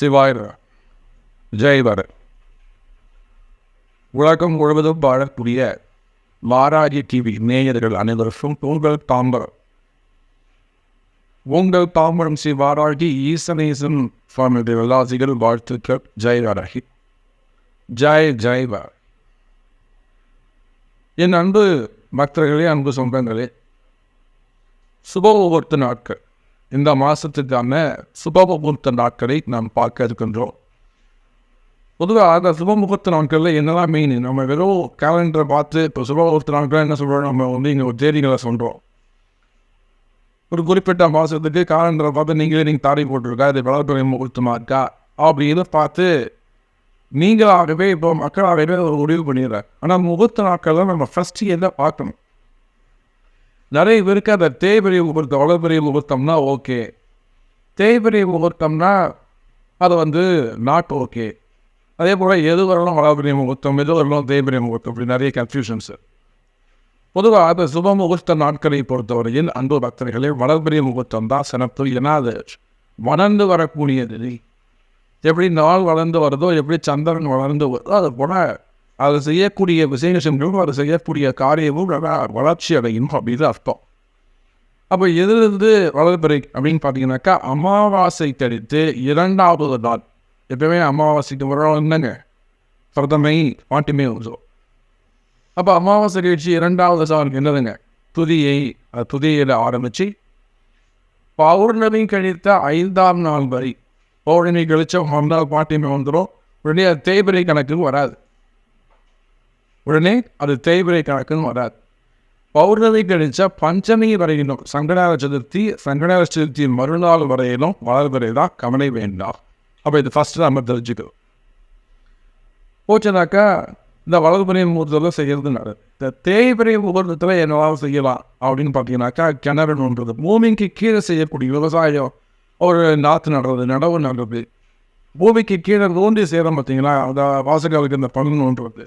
சிவாயிர ஜெய்வர. உலகம் முழுவதும் வாழக்கூடிய மாராஜி டிவி நேயர்கள் அனைவருக்கும் உங்கள் தாம்பரம். உங்கள் தாம்பரம் ஸ்ரீ வாராகி ஈசனேசன் சுவாமியுடைய விலாசிகள் வாழ்த்துக்கள். ஜெய் வாராகி. ஜெய் ஜெய் வார் என் அன்பு பக்தர்களே அன்பு சொந்தங்களே சுப சுபமுகூர்த்த நாட்கள். இந்த மாதத்துக்கான சுபமுகூர்த்த நாட்களை நாம் பார்க்க இருக்கின்றோம். பொதுவாக அந்த சுபமுகூர்த்த நாட்களில் என்னெல்லாம் மெயின் நம்ம வெறும் கேலண்டரை பார்த்து இப்போ சுபமுகூர்த்த நாட்கள் என்ன சொல்கிறோம் நம்ம வந்து இங்கே ஒரு தேதிகளை சொல்கிறோம் ஒரு குறிப்பிட்ட மாதத்துக்கு கேலண்டரை பார்த்து நீங்களே நீங்கள் தாரி போட்டிருக்கா? இது வளர்ப்புறை முகூர்த்தமாக இருக்கா? அப்படின்னு பார்த்து நீங்களாகவே இப்போ மக்களாகவே ஒரு முடிவு பண்ணிடுறேன் ஆனால் முகூர்த்த நாட்கள் தான் நம்ம ஃபஸ்ட்டு எதை பார்க்கணும். நிறைய பேருக்கு அந்த தேய்பிரை முகூர்த்தம் வளர்பிறை முகூர்த்தம்னா ஓகே. தேய்பிரை முகூர்த்தம்னா அது வந்து நாட் ஓகே அதே போல் எது வரலாம் வளர்பிறை முகூர்த்தம் எது வரலாம் தேய்பெரிய முகூர்த்தம் இப்படி நிறைய கன்ஃபியூஷன்ஸு பொதுவாக அந்த சுப முகூர்த்த நாட்களை பொறுத்தவரையில் அன்பு பக்தர்களே வளர்பெரிய முகூர்த்தம் தான் சிறப்பு. ஏன்னா அது வளர்ந்து வரக்கூடியது. எப்படி நாள் வளர்ந்து வருதோ எப்படி சந்திரன் வளர்ந்து வருதோ அது போல அது செய்யக்கூடிய விசேஷங்களும் அது செய்யக்கூடிய காரியமும் நல்லா வளர்ச்சி அடையும் அப்படின்னு அர்த்தம். அப்போ எதிர்ந்து வளர்பிறை அப்படின்னு பார்த்தீங்கன்னாக்கா அமாவாசை கழித்து இரண்டாவது நாள். எப்பவுமே அமாவாசைக்கு வரோம் என்னங்க? பிரதமை மாட்டுமே வரும் அப்போ அமாவாசை கழிச்சு இரண்டாவது நாள் என்னதுங்க? துதியை துதியில் ஆரம்பித்து பௌர்ணமி கழித்த ஐந்தாம் நாள் வரை பௌர்ணமி கழிச்ச ஒன்றாவது பாட்டியமே வந்துடும். உடனே தேய்பிரை கணக்கு வராது. உடனே அது தேய்பிரை கணக்குன்னு வராது பௌர்ணமி கழிச்ச பஞ்சமி வரையிலும் சங்கடார சதுர்த்தி சங்கடார சதுர்த்தி மறுநாள் வரையிலும் வளர்வரை தான் கவலை வேண்டாம். அப்போ இது ஃபஸ்ட்டு நம்ம தெரிஞ்சுக்கணும் போச்சுனாக்கா இந்த வளர்புரை முகூர்த்தத்தில் செய்கிறது நல்லது இந்த தேய்பிரை முகூர்த்தத்தில் என்னவாக செய்யலாம் அப்படின்னு பார்த்தீங்கன்னாக்கா கிணறு பூமிக்கு கீழே செய்யக்கூடிய விவசாயம் ஒரு நாற்று நடுறது நடவு நடுறது. பூமிக்கு கீழே நோண்டி செய்கிறோம் பார்த்தீங்களா அந்த வாசகாலுக்கு இந்த பங்கு நோண்டுறது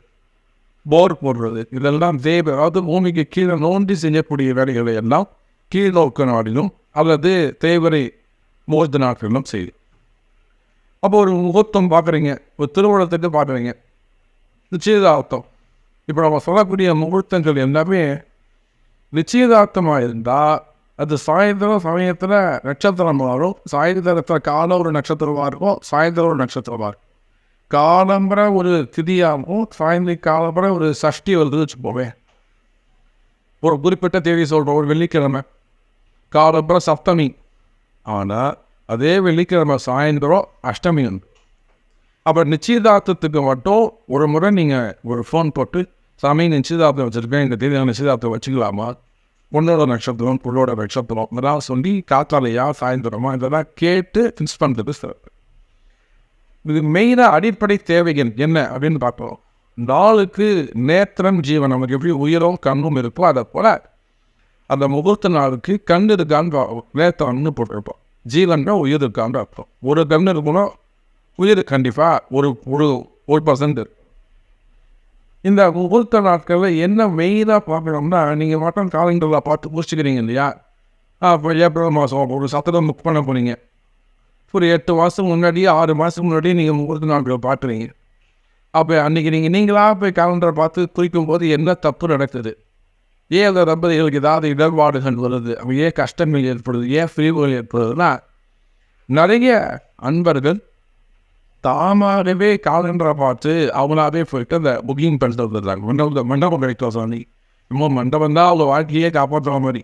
போர் போடுறது. இதெல்லாம் தேவை அதாவது பூமிக்கு கீழே நோண்டி செய்யக்கூடிய வேலைகளை எல்லாம் கீழ்நோக்க நாடிலும் அல்லது தேவரை மோஜ நாட்களிலும் செய்யுது அப்போ ஒரு முகூர்த்தம் பார்க்குறீங்க ஒரு திருமணத்துக்கு பார்க்குறீங்க. நிச்சயதார்த்தம். இப்போ நம்ம சொல்லக்கூடிய முகூர்த்தங்கள் எல்லாமே நிச்சயதார்த்தமாக இருந்தால் அது சாயந்தரம் சமயத்தில் நட்சத்திரம் மாறும் சாயந்தரத்தில் காலம் ஒரு நட்சத்திரமாக இருக்கும் சாயந்தரம் ஒரு நட்சத்திரமாக இருக்கும். காலம்புற ஒரு திதியாகவும் சாயந்தரம் காலம்புற ஒரு சஷ்டி வருது வச்சுப்போமே ஒரு குறிப்பிட்ட தேதி சொல்கிறோம் ஒரு வெள்ளிக்கிழமை. காலம்புற சப்தமி. ஆனால் அதே வெள்ளிக்கிழமை சாயந்தரம் அஷ்டமி உண்டு. அப்போ நிச்சயதார்த்தத்துக்கு மட்டும் ஒரு முறை நீங்கள் ஒரு ஃபோன் போட்டு சாமி நிச்சயதார்த்தம் வச்சுருக்கேன் இந்த தேதி நிச்சயதார்த்தம் வச்சுக்கலாமா? பொண்ணோட நட்சத்திரம் பொண்ணோட நட்சத்திரம் இதெல்லாம் சொல்லி காத்தாலையா சாயந்தரமா இதெல்லாம் கேட்டு ஃபிக்ஸ் பண்ணுறது சிறப்பு. இது மெயினாக அடிப்படை தேவைகள் என்ன அப்படின்னு பார்ப்போம். நாளுக்கு நேத்திரம் ஜீவன் நமக்கு எப்படி உயிரும் கண்ணும் இருக்கோ அதை போல் அந்த முகூர்த்த நாளுக்கு கண் இருக்கான்னு நேத்திரம்னு போட்டிருப்போம். ஜீவன் உயிர் இருக்கான்னு அர்த்தம் ஒரு கண் இருக்கணும் உயிர் கண்டிப்பாக ஒரு ஒரு ஒரு பர்சன்ட் இந்த முகூர்த்த நாட்களில் என்ன மெயினாக பார்க்கணும்னா நீங்கள் மட்டும் காலண்டரில் பார்த்து முடிச்சுக்கிறீங்க இல்லையா? ஏப்ரல் மாதம் ஒரு சத்திரம் புக் பண்ண போனீங்க ஒரு எட்டு மாதம் முன்னாடியே ஆறு மாதத்துக்கு முன்னாடியே நீங்கள் முகூர்த்த நாட்களை பார்க்குறீங்க. அப்போ அன்றைக்கி நீங்கள் நீங்களாக போய் காலண்டரை பார்த்து குறிக்கும் போது என்ன தப்பு நடக்குது? ஏன் அந்த தம்பதிகளுக்கு ஏதாவது இடர்பாடுகள் வருது. அவங்க ஏன் கஷ்டங்கள் ஏற்படுது? ஏன் பிரிவுகள் ஏற்படுதுன்னா நிறைய அன்பர்கள் தாமாகவே காலண்டரை பார்த்து அவங்களாவே போயிட்டு அந்த புக்கிங் பண்ணிட்டு வந்துடுறாங்க மண்டபம் மண்டபம் கிடைக்கும் சாமி. இன்னும் மண்டபம் தான் அவங்க வாழ்க்கையே காப்பாற்றுற மாதிரி.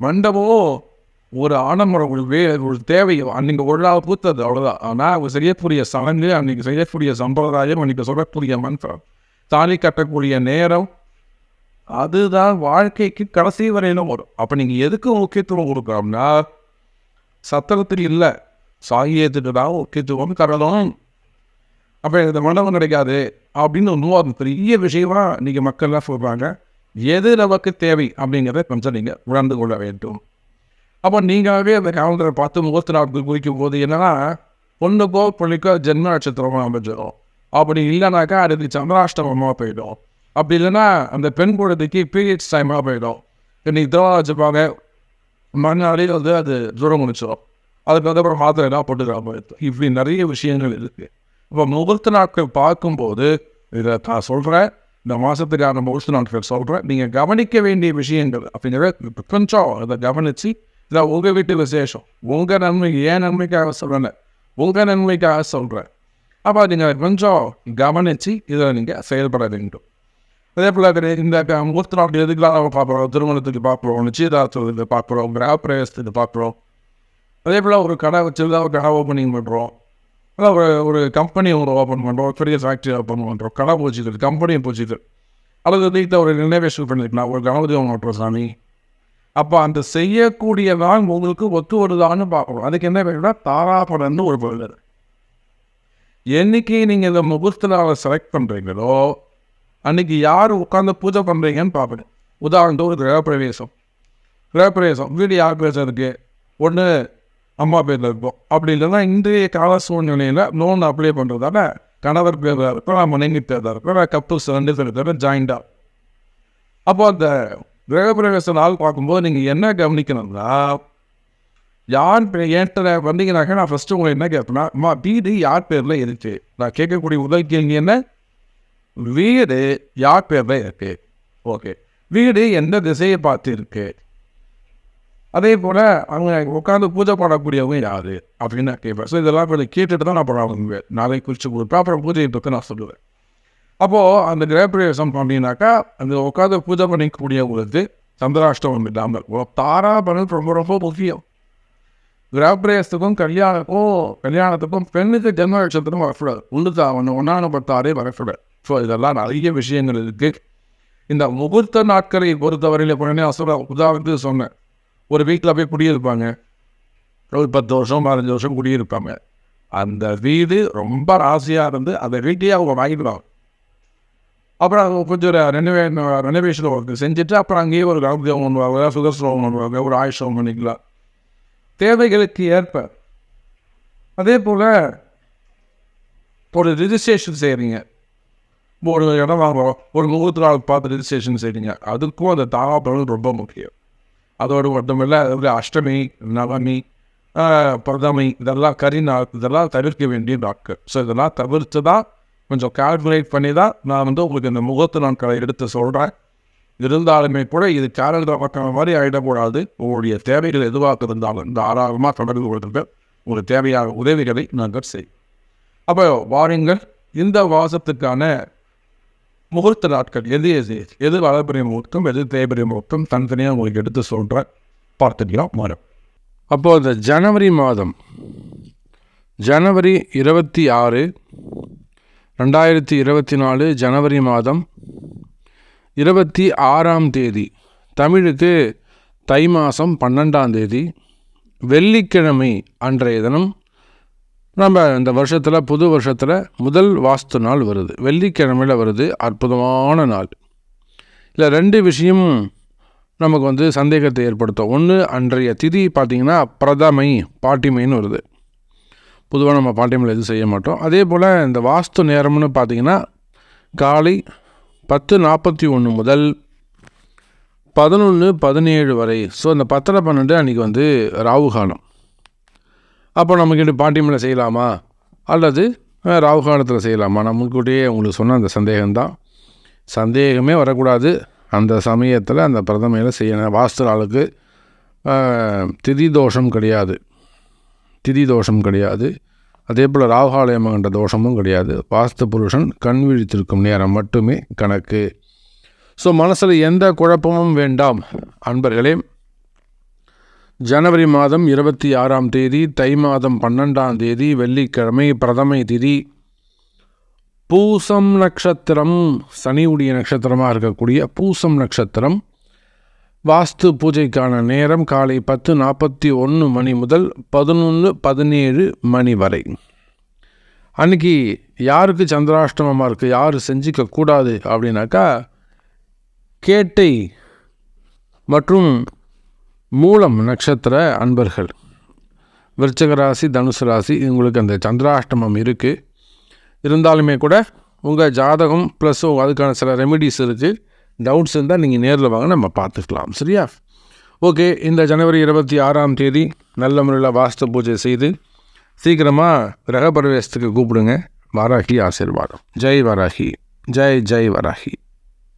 மண்டபம் ஒரு ஆடம்பரம் ஒரு வே ஒரு தேவை. அன்றைக்கி ஒரு நாள் பூத்தது அவ்வளோதான் ஆனால் அவங்க செய்யக்கூடிய சடங்கு அன்றைக்கி செய்யக்கூடிய சம்பிரதாயம் அன்றைக்கி சொல்லக்கூடிய மந்திரம் தாலி கட்டக்கூடிய நேரம் அதுதான் வாழ்க்கைக்கு கடைசி வரையிலும் வரும். அப்போ நீங்கள் எதுக்கு முக்கியத்துவம் கொடுக்குறோம்னா சத்திரத்தில் இல்லை சாகியத்துக்கு தான் முக்கியத்துவம் தரணும். அப்போ இந்த மண்டபம் கிடைக்காது அப்படின்னு ஒன்றும் அது பெரிய விஷயமா இன்றைக்கி மக்கள்லாம் சொல்கிறாங்க எது நமக்கு தேவை அப்படிங்கிறத கொஞ்சம் நீங்கள் உணர்ந்து கொள்ள வேண்டும். அப்போ நீங்களாகவே அந்த காலண்டரை பார்த்து முகூர்த்த நாட்கள் குறிக்கும் போது என்னென்னா பொண்ணுக்கோ பிள்ளைக்கோ ஜென்ம நட்சத்திரமாக அமைஞ்சிடும் அப்படி இல்லைனாக்கா அதுக்கு சந்திராஷ்டமமாக போயிடும். அப்படி இல்லைன்னா அந்த பெண் குழந்தைக்கு பீரியட்ஸ் டைமாக போயிடும். இன்னைக்கு திருமணம் வச்சுப்பாங்க மறுநாளே வந்து அது தூரம் முடிச்சிடும் அதுக்கு வந்து அப்புறம் மாத்திரை எல்லாம் போட்டுக்கிறாம இப்படி நிறைய விஷயங்கள் இருக்குது இப்போ முகூர்த்த நாட்கள் பார்க்கும்போது இதை நான் சொல்கிறேன் இந்த மாதத்துக்கான முகூர்த்த நாட்கள் சொல்கிறேன் நீங்கள் கவனிக்க வேண்டிய விஷயங்கள் அப்படிங்கிறத கொஞ்சம் அதை கவனித்து இதான் உங்கள் வீட்டு விசேஷம். உங்கள் நன்மை ஏன் நன்மைக்காக சொல்லலை உங்கள் நன்மைக்காக சொல்கிறேன் அப்போ நீங்கள் கொஞ்சம் கவனித்து இதை நீங்கள் செயல்பட வேண்டும். அதே போல் இந்த க- முகூர்த்த நாட்கள் எதுக்கெல்லாம் நம்ம பார்க்குறோம்? திருமணத்துக்கு பார்க்குறோம் நிச்சயதார்த்தத்துக்கு பார்க்குறோம் கிரகப்பிரவேசத்துக்கு பார்க்குறோம். அதே போல் ஒரு கடை வச்சுருந்தா ஒரு கடை ஓப்பனிங் பண்ணுறோம் அதான் ஒரு ஒரு கம்பெனி ஒரு ஓப்பன் பண்ணுறோம் ஒரு பெரிய ஃபேக்ட்ரி ஓப்பன் பண்ணுறோம் கடை பூச்சிக்கிறது கம்பெனியை பூச்சிக்கிறது அல்லது வீட்டில் ஒரு ரினோவேஷன் பண்ணிக்கலாம். ஒரு கணபதி ஓட்டுறோம் சாமி அப்போ அந்த செய்யக்கூடியதான் உங்களுக்கு ஒத்து வருதான்னு பார்க்கணும். அதுக்கு என்ன வேணும்னா தாராபடன்னு ஒரு பொருள் என்னைக்கு நீங்கள் இந்த முகூர்த்த செலக்ட் பண்ணுறீங்களோ அன்னைக்கு யார் உட்காந்து பூஜை பண்ணுறீங்கன்னு பார்ப்பேன் உதாரணத்துக்கு ஒரு கிரகப்பிரவேசம். கிரகப்பிரவேசம் வீடு யார் பேர் ஒன்று அம்மா பேரில் இருக்கும். அப்படி இல்லைன்னா இன்றைய கால சூழ்நிலையில் லோன் அப்ளை பண்ணுறதால கணவர் பேரில் இருக்கும் மனைவி பேரில் இருக்கும் கப்புள்ஸ் ரெண்டு பேர் ஜாயிண்டாக அப்போ அந்த கிரகப்பிரவேச நாள் பார்க்கும்போது நீங்கள் என்ன கவனிக்கணும்னா யார் பேர் என்கிட்ட வந்தீங்கனாக்க நான் ஃபஸ்ட்டு உங்களை என்ன கேட்பேன்னா அம்மா வீடு யார் பேரில் இருக்கு? நான் கேட்கக்கூடிய உதவி கேள்வி என்ன? வீடு யார் பேரில் இருக்கு? ஓகே. வீடு எந்த திசையை பார்த்து இருக்கு அதே போல் அவங்க உட்காந்து பூஜை பாடக்கூடியவங்க யாரு? அப்படின்னு நான் கேட்பேன். ஸோ இதெல்லாம் கொஞ்சம் கேட்டுட்டு தான் நான் பண்ணுவாங்க நாளைக்கு குறித்து கொடுப்பேன் அப்புறம் பூஜையை பற்றி நான் சொல்லுவேன். அப்போது அந்த கிரகப்பிரவேசம் பண்ணினாக்கா அந்த உட்காந்து பூஜை பண்ணிக்கக்கூடியவங்களுக்கு சந்திராஷ்டமம் இல்லாமல் ஒரு தாராபலம் ரொம்ப ரொம்ப முக்கியம். கிரகப்பிரவேசத்துக்கும் கல்யாணத்துக்கும் கல்யாணத்துக்கும் பெண்ணுக்கு ஜென்ம நட்சத்திரம் வரக்கூடாது. உள்ளுக்கு அவன் ஒன்றான பத்தாரே வரக்கூடாது. ஸோ இதெல்லாம் நிறைய விஷயங்கள் இருக்குது இந்த முகூர்த்த நாட்களை பொறுத்தவரையில் இப்போ அசுர உதாரணத்துக்கு சொன்னேன். ஒரு வீட்டில் போய் குடியிருப்பாங்க. ஒரு பத்து வருஷம் பதினஞ்சு வருஷம் குடியிருப்பாங்க. அந்த வீடு ரொம்ப ராசியாக இருந்து அந்த வீட்டையே அவங்க வாங்கிடுவாங்க. அப்புறம் அவங்க கொஞ்சம் ரெனோவே ரெனோவேஷன் ஒர்க் செஞ்சுட்டு அப்புறம் அங்கேயே ஒரு கிராமத்தில் பண்ணுவாங்க சுகர் ஸ்லோகம் பண்ணுவாங்க ஒரு ஆயுஷம் பண்ணிக்கலாம் தேவைகளுக்கு ஏற்ப அதே போல் ஒரு ரிஜிஸ்ட்ரேஷன் செய்கிறீங்க ஒரு இடம் வாங்குறோம் ஒரு முகூர்த்த நாள் பார்த்து ரிஜிஸ்ட்ரேஷன் செய்கிறீங்க அதுக்கும் அந்த தாவாப்பழம் ரொம்ப முக்கியம். அதோடு மட்டுமில்லை அதாவது அஷ்டமி நவமி பிரதமி இதெல்லாம் கரிநாள் இதெல்லாம் தவிர்க்க வேண்டிய நாட்கள். ஸோ இதெல்லாம் தவிர்த்து தான் கொஞ்சம் கால்குலேட் பண்ணி தான் நான் வந்து உங்களுக்கு இந்த முகூர்த்த நாட்களை எடுத்து சொல்கிறேன் இருந்தாலுமே கூட இது கேலண்டர் பக்கம் மாதிரி ஆகிடக்கூடாது உங்களுடைய தேவைகள் எதுவாக இருந்தாலும் தாராளமாக தொடர்பு கொள்ளுங்கள். உங்களுக்கு தேவையான உதவிகளை நாங்கள் செய்யும் அப்போ வாருங்கள் இந்த வாசத்துக்கான முகூர்த்த நாட்கள் எது எது எது வளர்பிரிய முகூர்த்தம் எது தேய்பிரிய முகூர்த்தம் தனித்தனியாக உங்களுக்கு எடுத்து சொல்கிறேன் பார்த்துக்கலாம் மரம் அப்போது இந்த ஜனவரி மாதம் ஜனவரி இருபத்தி ஆறு ரெண்டாயிரத்தி இருபத்தி நாலு ஜனவரி மாதம் இருபத்தி ஆறாம் தேதி தமிழுக்கு தை மாதம் பன்னெண்டாம் தேதி வெள்ளிக்கிழமை அன்றைய தினம் நம்ம இந்த வருஷத்தில் புது வருஷத்தில் முதல் வாஸ்து நாள் வருது. வெள்ளிக்கிழமையில் வருது அற்புதமான நாள். இல்லை ரெண்டு விஷயம் நமக்கு வந்து சந்தேகத்தை ஏற்படுத்தும். ஒன்று அன்றைய திதி பார்த்திங்கன்னா பிரதமை பாட்டிமைன்னு வருது. பொதுவாக நம்ம பாட்டிமையில் எதுவும் செய்ய மாட்டோம். அதே போல் இந்த வாஸ்து நேரம்னு பார்த்திங்கன்னா காலை பத்து நாற்பத்தி ஒன்று முதல் பதினொன்று பதினேழு வரை. ஸோ அந்த பத்தரை பன்னெண்டு அன்றைக்கி வந்து ராகு காலம். அப்போ நமக்கு பாட்டிமையில் செய்யலாமா? அல்லது அஹ், ராகு காலத்தில் செய்யலாமா? நான் முன்கூட்டியே உங்களுக்கு சொன்ன அந்த சந்தேகம்தான். சந்தேகமே வரக்கூடாது. அந்த சமயத்தில் அந்த பிரதமையில் செய்யணும். வாஸ்து நாளுக்கு திதி தோஷம் கிடையாது. திதி தோஷம் கிடையாது. அதே போல் ராகாலயமகன்ற தோஷமும் கிடையாது. வாஸ்து புருஷன் கண் விழித்திருக்கும் நேரம் மட்டுமே கணக்கு. ஸோ மனசில் எந்த குழப்பமும் வேண்டாம். அன்பர்களே ஜனவரி மாதம் இருபத்தி ஆறாம் தேதி தை மாதம் பன்னெண்டாம் தேதி வெள்ளிக்கிழமை பிரதமை திதி. பூசம் நட்சத்திரம் சனியுடைய நட்சத்திரமாக இருக்கக்கூடிய பூசம் நட்சத்திரம். வாஸ்து பூஜைக்கான நேரம் காலை பத்து நாற்பத்தி ஒன்று மணி முதல் பதினொன்று பதினேழு மணி வரை. அன்னைக்கு யாருக்கு சந்திராஷ்டமமாக இருக்குது யார் செஞ்சிக்க கூடாது அப்படின்னாக்கா கேட்டை மற்றும் மூலம் நட்சத்திர அன்பர்கள். விருச்சக ராசி தனுசு ராசி உங்களுக்கு அந்த சந்திராஷ்டமம் இருக்குது இருந்தாலுமே கூட உங்கள் ஜாதகம் ப்ளஸ் அதுக்கான சில ரெமெடிஸ் இருக்குது டவுட்ஸ் இருந்தால் நீங்கள் நேரில் வாங்க நம்ம பார்த்துக்கலாம். சரியா? ஓகே இந்த ஜனவரி இருபத்தி ஆறாம் தேதி நல்ல முறையில் வாஸ்து பூஜை செய்து சீக்கிரமாக ரகபிரவேசத்துக்கு கூப்பிடுங்க. வாராகி ஆசீர்வாதம். ஜெய் வராகி. ஜெய் ஜெய் வராகி.